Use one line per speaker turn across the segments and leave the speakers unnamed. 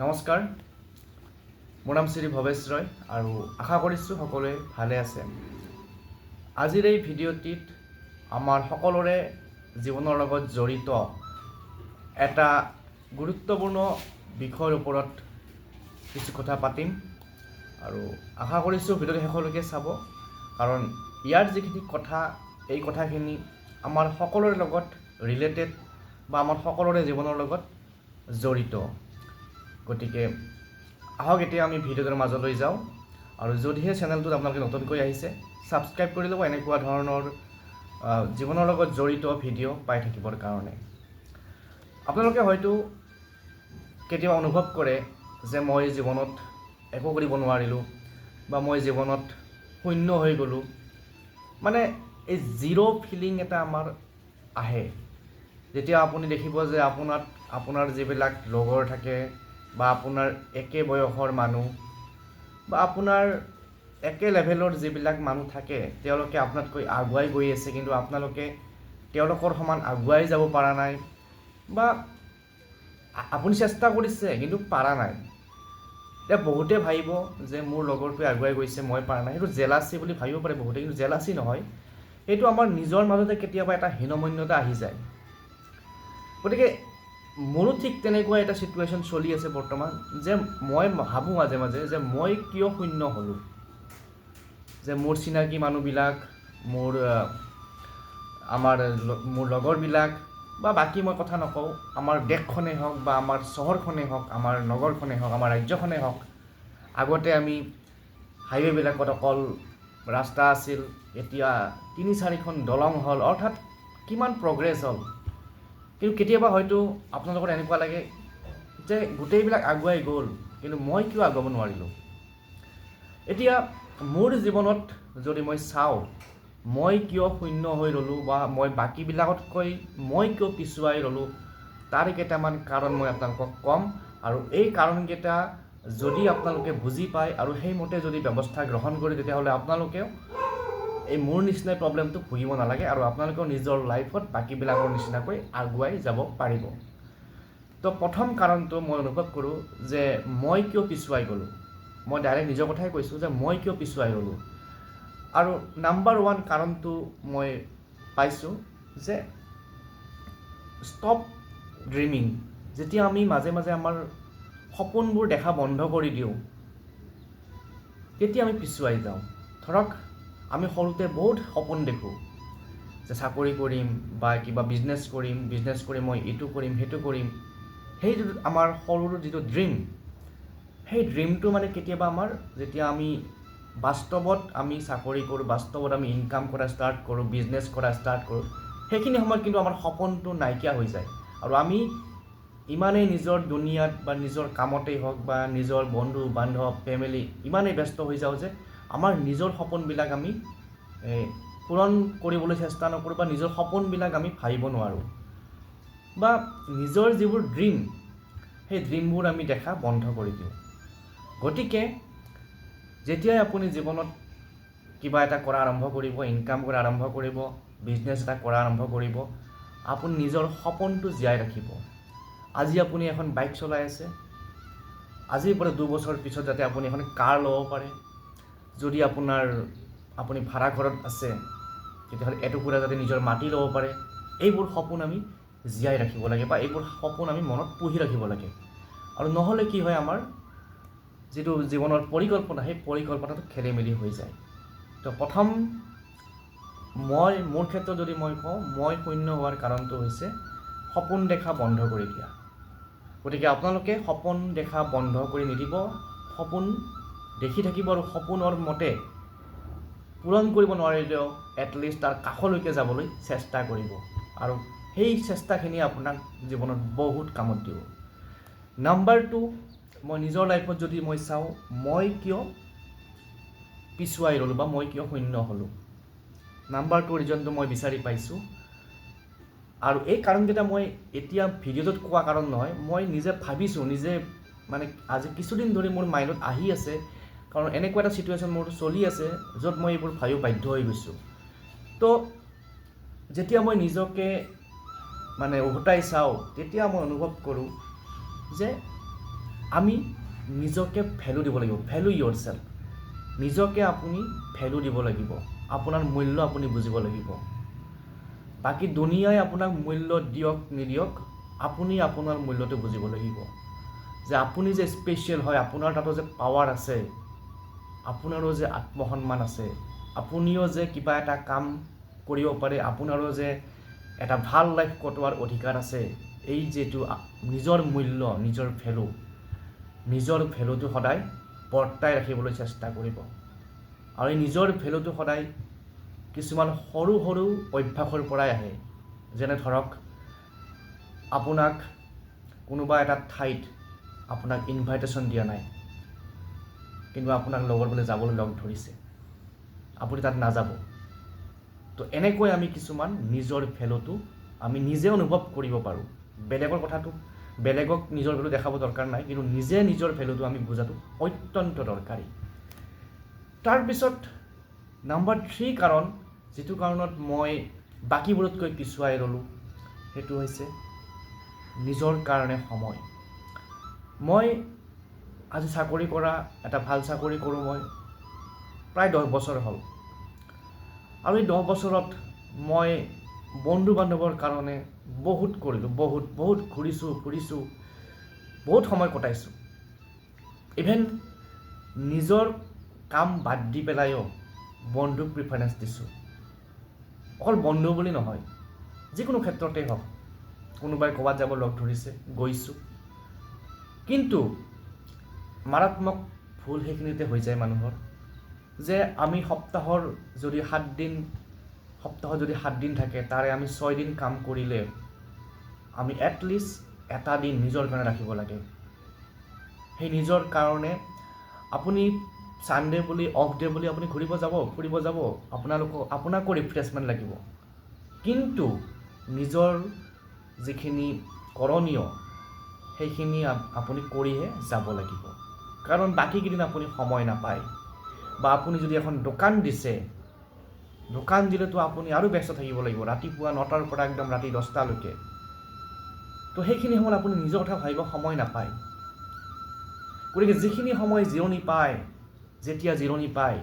নমস্কাৰ। মোৰ নাম শ্ৰী ভৱেশ ৰয় আৰু আশা কৰিছোঁ সকলোৱে ভালে আছে। আজিৰ এই ভিডিঅ'টিত আমাৰ সকলোৰে জীৱনৰ লগত জড়িত এটা গুৰুত্বপূৰ্ণ বিষয়ৰ ওপৰত কিছু কথা পাতিম আৰু আশা কৰিছোঁ ভিডিঅ'টো শেষলৈকে চাব কাৰণ ইয়াৰ যিখিনি কথা এই কথাখিনি আমাৰ সকলোৰে লগত ৰিলেটেড বা আমাৰ সকলোৰে জীৱনৰ লগত জড়িত। গতিকে আহক এতিয়া আমি ভিডিঅ'টোৰ মাজলৈ যাওঁ। আৰু যদিহে চেনেলটোত আপোনালোকে নতুনকৈ আহিছে ছাবস্ক্ৰাইব কৰি ল'ব এনেকুৱা ধৰণৰ জীৱনৰ লগত জড়িত ভিডিঅ' পাই থাকিবৰ কাৰণে। আপোনালোকে হয়তো কেতিয়াবা অনুভৱ কৰে যে মই জীৱনত একো কৰিব নোৱাৰিলোঁ বা মই জীৱনত শূন্য হৈ গ'লোঁ। মানে এই জিৰ' ফিলিং এটা আমাৰ আহে। যেতিয়া আপুনি দেখিব যে আপোনাক আপোনাৰ যিবিলাক লগৰ থাকে বা আপোনাৰ একে বয়সৰ মানুহ বা আপোনাৰ একে লেভেলৰ যিবিলাক মানুহ থাকে, তেওঁলোকে আপোনাতকৈ আগুৱাই গৈ আছে, কিন্তু আপোনালোকে তেওঁলোকৰ সমান আগুৱাই যাব পৰা নাই বা আপুনি চেষ্টা কৰিছে, কিন্তু পাৰা নাই। এতিয়া বহুতে ভাবিব যে মোৰ লগৰটোৱে আগুৱাই গৈছে, মই পৰা নাই। সেইটো জেলাচি বুলি ভাবিব পাৰে বহুতে, কিন্তু জেলাচি নহয়। সেইটো আমাৰ নিজৰ মাজতে কেতিয়াবা এটা হীনমন্যতা আহি যায়। গতিকে মোৰো ঠিক তেনেকুৱা এটা ছিটুৱেশ্যন চলি আছে বৰ্তমান, যে মই ভাবোঁ মাজে মাজে যে মই কিয় শূন্য হ'লোঁ? যে মোৰ চিনাকি মানুহবিলাক, মোৰ আমাৰ মোৰ লগৰবিলাক বা বাকী মই কথা নকওঁ, আমাৰ দেশখনেই হওক বা আমাৰ চহৰখনেই হওক, আমাৰ নগৰখনেই হওক, আমাৰ ৰাজ্যখনেই হওক, আগতে আমি হাইৱেবিলাকত অকল ৰাস্তা আছিল, এতিয়া তিনি চাৰিখন দলং হ'ল, অৰ্থাৎ কিমান প্ৰগ্ৰেছ হ'ল। কিন্তু কেতিয়াবা হয়তো আপোনালোকৰ এনেকুৱা লাগে যে গোটেইবিলাক আগুৱাই গ'ল, কিন্তু মই কিয় আগুৱাব নোৱাৰিলোঁ? এতিয়া মোৰ জীৱনত যদি মই চাওঁ, মই কিয় শূন্য হৈ ৰ'লোঁ বা মই বাকীবিলাকতকৈ মই কিয় পিছুৱাই ৰ'লোঁ, তাৰ কেইটামান কাৰণ মই আপোনালোকক ক'ম আৰু এই কাৰণকেইটা যদি আপোনালোকে বুজি পায় আৰু সেইমতে যদি ব্যৱস্থা গ্ৰহণ কৰে, তেতিয়াহ'লে আপোনালোকেও এই মোৰ নিচিনাই প্ৰব্লেমটো ভুগিব নালাগে আৰু আপোনালোকেও নিজৰ লাইফত বাকীবিলাকৰ নিচিনাকৈ আগুৱাই যাব পাৰিব। তো প্ৰথম কাৰণটো মই অনুভৱ কৰোঁ যে মই কিয় পিছুৱাই গ'লোঁ? মই ডাইৰেক্ট নিজৰ কথাই কৈছোঁ যে মই কিয় পিছুৱাই গ'লোঁ? আৰু নাম্বাৰ ওৱান কাৰণটো মই পাইছোঁ যে ষ্টপ ড্ৰিমিং যেতিয়া আমি মাজে মাজে আমাৰ সপোনবোৰ দেখা বন্ধ কৰি দিওঁ তেতিয়া আমি পিছুৱাই যাওঁ। ধৰক আমি সৰুতে বহুত সপোন দেখোঁ যে চাকৰি কৰিম বা কিবা বিজনেছ কৰিম বিজনেছ কৰি মই এইটো কৰিম সেইটো কৰিম। সেইটো আমাৰ সৰুৰ যিটো ড্ৰিম সেই ড্ৰিমটো মানে কেতিয়াবা আমাৰ যেতিয়া আমি বাস্তৱত আমি চাকৰি কৰোঁ বাস্তৱত আমি ইনকাম কৰা ষ্টাৰ্ট কৰোঁ বিজনেছ কৰা ষ্টাৰ্ট কৰোঁ সেইখিনি সময়ত কিন্তু আমাৰ সপোনটো নাইকিয়া হৈ যায়। আৰু আমি ইমানেই নিজৰ দুনিয়াত বা নিজৰ কামতেই হওক বা নিজৰ বন্ধু বান্ধৱ ফেমিলি ইমানেই ব্যস্ত হৈ যাওঁ যে আমাৰ নিজৰ সপোনবিলাক আমি পূৰণ কৰিবলৈ চেষ্টা নকৰোঁ বা নিজৰ সপোনবিলাক আমি ভাবিব নোৱাৰোঁ। বা নিজৰ যিবোৰ ড্ৰিম সেই ড্ৰিমবোৰ আমি দেখা বন্ধ কৰি দিওঁ। গতিকে যেতিয়াই আপুনি জীৱনত কিবা এটা কৰা আৰম্ভ কৰিব ইনকাম কৰা আৰম্ভ কৰিব বিজনেছ এটা কৰা আৰম্ভ কৰিব আপুনি নিজৰ সপোনটো জীয়াই ৰাখিব। আজি আপুনি এখন বাইক চলাই আছে। আজিৰ পৰা দুবছৰ পিছত যাতে আপুনি এখন কাৰ ল'ব পাৰে। যদি আপোনাৰ আপুনি ভাড়া ঘৰত আছে, তেতিয়াহ'লে এটুকুৰা যাতে নিজৰ মাটি ল'ব পাৰে, এইবোৰ সপোন আমি জীয়াই ৰাখিব লাগে বা এইবোৰ সপোন আমি মনত পুহি ৰাখিব লাগে। আৰু নহ'লে কি হয় আমাৰ, যিটো জীৱনৰ পৰিকল্পনা, সেই পৰিকল্পনাটো খেলি মেলি হৈ যায়। তো প্ৰথম, মই, মোৰ ক্ষেত্ৰত যদি মই কওঁ, মই শূন্য হোৱাৰ কাৰণটো হৈছে সপোন দেখা বন্ধ কৰি দিয়া। গতিকে আপোনালোকে সপোন দেখা বন্ধ কৰি নিদিব, সপোন দেখি থাকিব আৰু সপোনৰ মতে পূৰণ কৰিব নোৱাৰিলেও এটলিষ্ট তাৰ কাষলৈকে যাবলৈ চেষ্টা কৰিব। আৰু সেই চেষ্টাখিনি আপোনাক জীৱনত বহুত কামত দিব। নাম্বাৰ টু মই নিজৰ লাইফত যদি মই চাওঁ মই কিয় পিছুৱাই ৰ'লোঁ বা মই কিয় শূন্য হ'লোঁ? নাম্বাৰ টু ৰিজনটো মই বিচাৰি পাইছোঁ। আৰু এই কাৰণকেইটা মই এতিয়া ভিডিঅ'টোত কোৱা কাৰণ নহয় মই নিজে ভাবিছোঁ নিজে মানে আজি কিছুদিন ধৰি মোৰ মাইণ্ডত আহি আছে কাৰণ এনেকুৱা এটা ছিটুৱেশ্যন মোৰ চলি আছে, য'ত মই এইবোৰ ভাবিব বাধ্য হৈ গৈছোঁ। তো, যেতিয়া মই নিজকে মানে উভতাই চাওঁ, তেতিয়া মই অনুভৱ কৰোঁ যে আমি নিজকে ভেলু দিব লাগিব ভেলু ইয়ৰ চেল্ফ নিজকে আপুনি ভেলু দিব লাগিব, আপোনাৰ মূল্য আপুনি বুজিব লাগিব। বাকী দুনিয়াই আপোনাক মূল্য দিয়ক, নিদিয়ক, আপুনি আপোনাৰ মূল্যটো বুজিব লাগিব। যে আপুনি যে স্পেচিয়েল হয়, আপোনাৰ তাতো যে পাৱাৰ আছে আপোনাৰো যে আত্মসন্মান আছে আপুনিও যে কিবা এটা কাম কৰিব পাৰে আপোনাৰো যে এটা ভাল লাইফ কটোৱাৰ অধিকাৰ আছে এই যিটো নিজৰ মূল্য নিজৰ ভেলু নিজৰ ভেলুটো সদায় বৰ্তাই ৰাখিবলৈ চেষ্টা কৰিব। আৰু এই নিজৰ ভেলুটো সদায় কিছুমান সৰু সৰু অভ্যাসৰ পৰাই আহে। যেনে ধৰক আপোনাক কোনোবা এটা ঠাইত আপোনাক ইনভাইটেশ্যন দিয়া নাই। কিন্তু আপোনাক লগৰ বোলে যাবলৈ লগ ধৰিছে। আপুনি তাত নাযাব। তো এনেকৈ আমি কিছুমান নিজৰ ভেলুটো আমি নিজে অনুভৱ কৰিব পাৰোঁ। বেলেগৰ কথাটো, বেলেগক নিজৰ ভেলু দেখাব দৰকাৰ নাই, কিন্তু নিজে নিজৰ ভেলুটো আমি বুজাটো অত্যন্ত দৰকাৰী। তাৰপিছত নাম্বাৰ থ্ৰী কাৰণ, যিটো কাৰণত মই বাকীবোৰতকৈ পিছুৱাই ৰ'লোঁ, সেইটো হৈছে নিজৰ কাৰণে সময়। মই আজি চাকৰি কৰা এটা ভাল চাকৰি কৰোঁ মই। প্ৰায় দহ বছৰ হ'ল। আৰু এই দহ বছৰত মই বন্ধু বান্ধৱৰ কাৰণে বহুত কৰিলোঁ বহুত বহুত ঘূৰিছোঁ ফুৰিছোঁ বহুত সময় কটাইছোঁ। ইভেন নিজৰ কাম বাদ দি পেলাইও বন্ধুক প্ৰিফাৰেঞ্চ দিছোঁ। অকল বন্ধু বুলি নহয় যিকোনো ক্ষেত্ৰতেই হওক কোনোবাই ক'ৰবাত যাব লগ ধৰিছে গৈছোঁ। কিন্তু মাৰাত্মক ভুল সেইখিনিতে হৈ যায় মানুহৰ। যে আমি সপ্তাহৰ যদি সাতদিন সপ্তাহত যদি সাতদিন থাকে, তাৰে আমি ছয়দিন কাম কৰিলে আমি এটলিষ্ট এটা দিন নিজৰ কাৰণে ৰাখিব লাগে। সেই নিজৰ কাৰণে আপুনি ছানডে' বুলি অফ ডে' বুলি আপুনি ঘূৰিব যাব, ফুৰিব যাব, আপোনালোকক, আপোনাকো ৰিফ্ৰেছমেণ্ট লাগিব। কিন্তু নিজৰ যিখিনি কৰণীয়, সেইখিনি আপ- আপুনি কৰিহে যাব লাগিব। কাৰণ বাকীকেইদিন আপুনি সময় নাপায়। বা আপুনি যদি এখন দোকান দিছে, দোকান দিলেতো আপুনি আৰু ব্যস্ত থাকিব লাগিব। ৰাতিপুৱা নটাৰ পৰা একদম ৰাতি দহটালৈকে। তো সেইখিনি সময়ত আপুনি নিজৰ কথা ভাবিব সময় নাপায়। গতিকে যিখিনি সময় জিৰণি পায়, যেতিয়া জিৰণি পায়,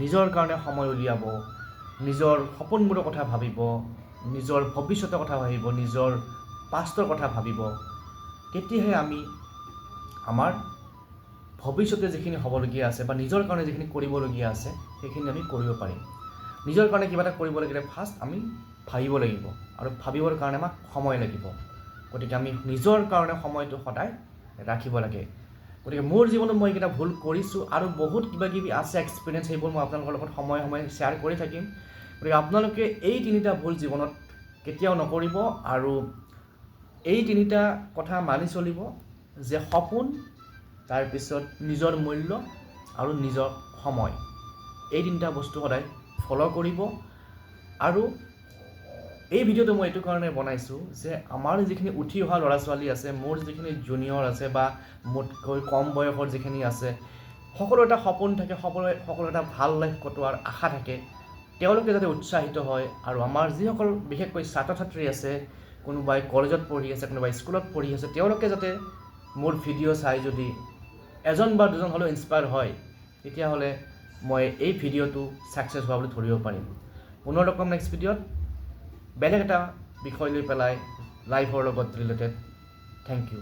নিজৰ কাৰণে সময় উলিয়াব, নিজৰ সপোনবোৰৰ কথা ভাবিব, নিজৰ ভৱিষ্যতৰ কথা ভাবিব, নিজৰ পাষ্টৰ কথা ভাবিব, তেতিয়াহে আমি আমাৰ ভৱিষ্যতে যিখিনি হ'বলগীয়া আছে বা নিজৰ কাৰণে যিখিনি কৰিবলগীয়া আছে সেইখিনি আমি কৰিব পাৰিম। নিজৰ কাৰণে কিবা এটা কৰিব লাগিলে ফাৰ্ষ্ট আমি ভাবিব লাগিব আৰু ভাবিবৰ কাৰণে আমাক সময় লাগিব। গতিকে আমি নিজৰ কাৰণে সময়টো সদায় ৰাখিব লাগে। গতিকে মোৰ জীৱনত মই এইকেইটা ভুল কৰিছোঁ আৰু বহুত কিবা কিবি আছে এক্সপিৰিয়েঞ্চ সেইবোৰ মই আপোনালোকৰ লগত সময়ে সময়ে শ্বেয়াৰ কৰি থাকিম। গতিকে আপোনালোকে এই তিনিটা ভুল জীৱনত কেতিয়াও নকৰিব আৰু এই তিনিটা কথা মানি চলিব যে সপোন তাৰপিছত নিজৰ মূল্য আৰু নিজৰ সময়। এই তিনিটা বস্তু সদায় ফ'ল' কৰিব। আৰু এই ভিডিঅ'টো মই এইটো কাৰণে বনাইছোঁ যে আমাৰ যিখিনি উঠি অহা ল'ৰা ছোৱালী আছে, মোৰ যিখিনি জুনিয়ৰ আছে বা মোতকৈ কম বয়সৰ যিখিনি আছে, সকলো এটা সপোন থাকে সকলোৰে সকলো এটা ভালো লাইফ কটোৱাৰ আশা থাকে। তেওঁলোকে যাতে উৎসাহিত হয় আৰু আমাৰ যিসকল বিশেষকৈ ছাত্ৰ ছাত্ৰী আছে, কোনোবাই কলেজত পঢ়ি আছে, কোনোবাই স্কুলত পঢ়ি আছে, তেওঁলোকে যাতে মোৰ ভিডিঅ' চাই যদি এজন বা দুজন হ'লেও ইনস্পায়াৰ হয়, তেতিয়াহ'লে মই এই ভিডিঅ'টো ছাকচেছ হোৱা বুলি ধৰিব পাৰিম। পুনৰ লগ নেক্সট ভিডিঅ'ত। বেলেগ এটা বিষয় লৈ পেলাই লাইফৰ লগত ৰিলেটেড থেংক ইউ